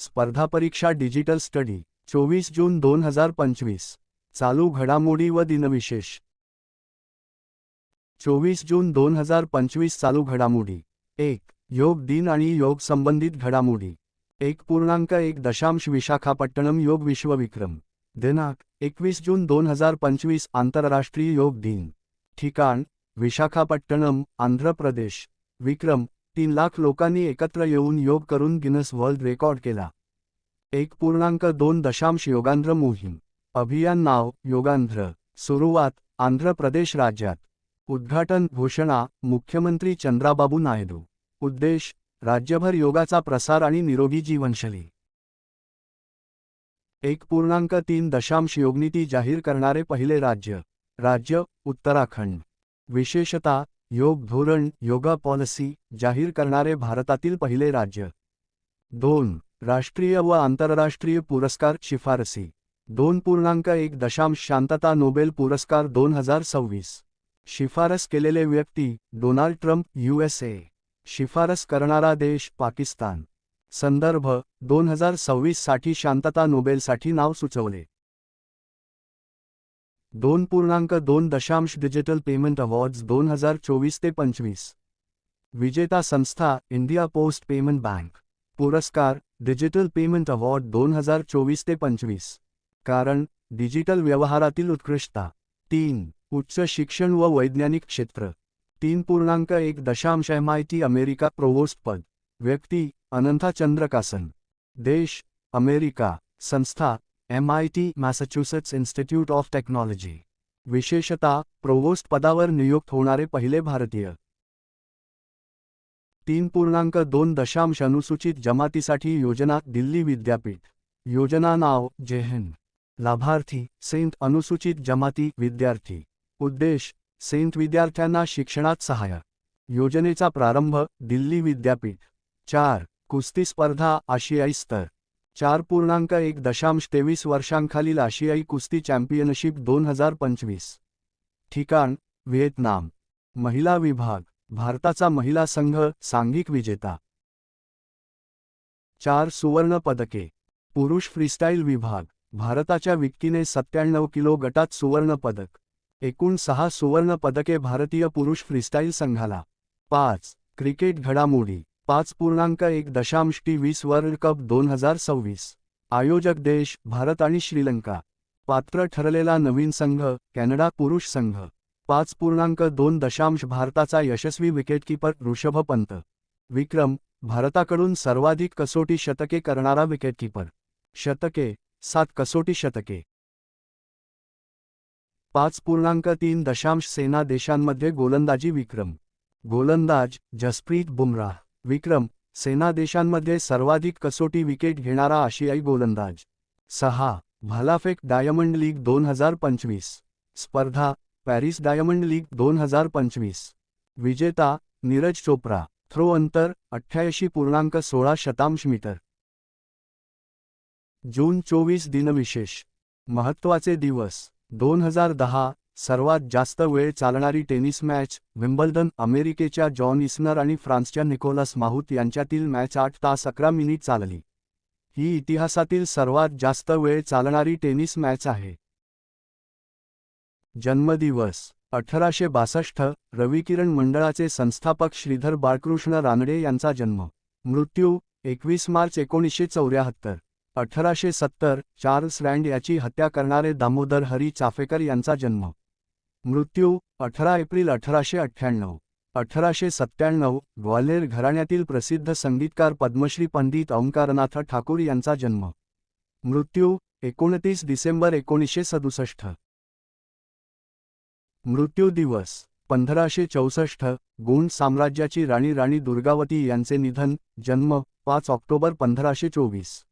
स्पर्धा परीक्षा digital study चोवीस जून दोन हजार पंचवीस. चालू घडामोडी व दिनविशेष. चोवीस जून दोन हजार पंचवीस चालू घडामोडी. एक योग दिन आणि योग संबंधित घडामोडी. एक पूर्णांक एक दशांश विशाखापट्टणम योग विश्वविक्रम. दिनांक एकवीस जून दोन हजार पंचवीस आंतरराष्ट्रीय योग दिन. ठिकाण विशाखापट्टणम आंध्र प्रदेश. विक्रम तीन लाख लोकांनी एकत्र येऊन योग करून गिनस वर्ल्ड रेकॉर्ड केला. एक पूर्णांक दोन दशांश योगांध्र मोहीम. अभियान नाव योगांध्र. सुरुवात आंध्र प्रदेश राज्यात. उद्घाटन घोषणा मुख्यमंत्री चंद्राबाबू नायडू. उद्देश राज्यभर योगाचा प्रसार आणि निरोगी जीवनशैली. एक पूर्णांक तीन दशांश योगनीती जाहीर करणारे पहिले राज्य राज्य उत्तराखंड. विशेषतः योग धोरण योगा पॉलिसी जाहीर करणारे भारतातील पहिले राज्य. दोन राष्ट्रीय व आंतरराष्ट्रीय पुरस्कार शिफारसी. दोन पूर्णांक एक दशांश शांतता नोबेल पुरस्कार दोन हजार सव्वीस. शिफारस केलेले व्यक्ती डोनाल्ड ट्रम्प यूएसए शिफारस करणारा देश पाकिस्तान. संदर्भ दोन हजार सव्वीससाठी शांतता नोबेलसाठी नाव सुचवले. दोन पूर्णांक दोन दशांश डिजिटल पेमेंट अवॉर्ड्स दोन हजार चोवीस ते पंचवीस. विजेता संस्था इंडिया पोस्ट पेमेंट बँक. पुरस्कार डिजिटल पेमेंट अवॉर्ड दोन हजार चोवीस ते पंचवीस. कारण डिजिटल व्यवहारातील उत्कृष्टता. तीन उच्च शिक्षण व वैज्ञानिक क्षेत्र. तीन पूर्णांक एक दशांश M I T America provost पद. व्यक्ती अनंथा चंद्रकासन. देश अमेरिका संस्था M I T Massachusetts Institute of Technology विशेषतः प्रोवोस्ट पदावर नियुक्त होणारे पहिले भारतीय. तीन पूर्णांक दोन दशांश अनुसूचित जमातीसाठी योजना दिल्ली विद्यापीठ. योजना नाव जेहन लाभार्थी सेंट अनुसूचित जमाती विद्यार्थी. उद्देश सेंट विद्यार्थ्यांना शिक्षणात सहाय्य. योजनेचा प्रारंभ दिल्ली विद्यापीठ. चार कुस्ती स्पर्धा आशियाई स्तर. चार पूर्णांक एक दशांश तेवीस वर्षांखालील आशियाई कुस्ती चॅम्पियनशिप दोन हजार पंचवीस. ठिकाण व्हिएतनाम. महिला विभाग भारताचा महिला संघ सांघिक विजेता. चार सुवर्ण पदके. पुरुष फ्रीस्टाईल विभाग भारताच्या विक्कीने सत्त्याण्णव किलो गटात सुवर्ण पदक. एकूण सहा सुवर्ण पदके भारतीय पुरुष फ्रीस्टाईल संघाला. पाच क्रिकेट घडामोडी. पाच पूर्णांक एक दशांश टी वीस वर्ल्ड कप दोन हजार सव्वीस. आयोजक देश भारत आणि श्रीलंका. पात्र ठरलेला नवीन संघ कॅनडा पुरुष संघ. पाच पूर्णांक दोन दशांश भारताचा यशस्वी विकेटकीपर ऋषभ पंत. विक्रम भारताकडून सर्वाधिक कसोटी शतके करणारा विकेटकीपर. शतके सात कसोटी शतके. पाच पूर्णांक तीन दशांश सेना देशांमध्ये गोलंदाजी विक्रम. गोलंदाज जसप्रीत बुमराह. विक्रम सेना देशांमध्ये सर्वाधिक कसोटी विकेट घेणारा आशियाई गोलंदाज. सहा भालाफेक डायमंड लीग दोन हजार पंचवीस. स्पर्धा पॅरिस डायमंड लीग दोन हजार पंचवीस. विजेता नीरज चोप्रा. थ्रो अंतर अठ्ठ्याऐंशी पूर्णांक सोळा शतांश मीटर. जून चोवीस दिनविशेष. महत्त्वाचे दिवस दोन हजार दहा सर्वात जास्त वेळ चालणारी टेनिस मॅच विम्बल्डन अमेरिकेच्या जॉन इस्नर आणि फ्रान्सच्या निकोलस माहूत यांच्यातील मॅच आठ तास अकरा मिनिट चालली. ही इतिहासातील सर्वात जास्त वेळ चालणारी टेनिस मॅच आहे. जन्मदिवस अठराशे बासष्ट रविकिरण मंडळाचे संस्थापक श्रीधर बाळकृष्ण रानडे यांचा जन्म. मृत्यू एकवीस मार्च एकोणीसशे चौऱ्याहत्तर. अठराशे सत्तर चार्ल्स रँड याची हत्या करणारे दामोदर हरी चाफेकर यांचा जन्म. मृत्यू अठरा एप्रिल अठराशे अठ्ठ्याण्णव. अठराशे सत्त्याण्णव ग्वाल्हेर घराण्यातील प्रसिद्ध संगीतकार पद्मश्री पंडित ओंकारनाथ ठाकूर यांचा जन्म. मृत्यू एकोणतीस डिसेंबर एकोणीसशे सदुसष्ट. मृत्यू दिवस पंधराशे चौसष्ट गोंड साम्राज्याची राणी राणी दुर्गावती यांचे निधन जन्म पाच ऑक्टोबर पंधराशे चोवीस.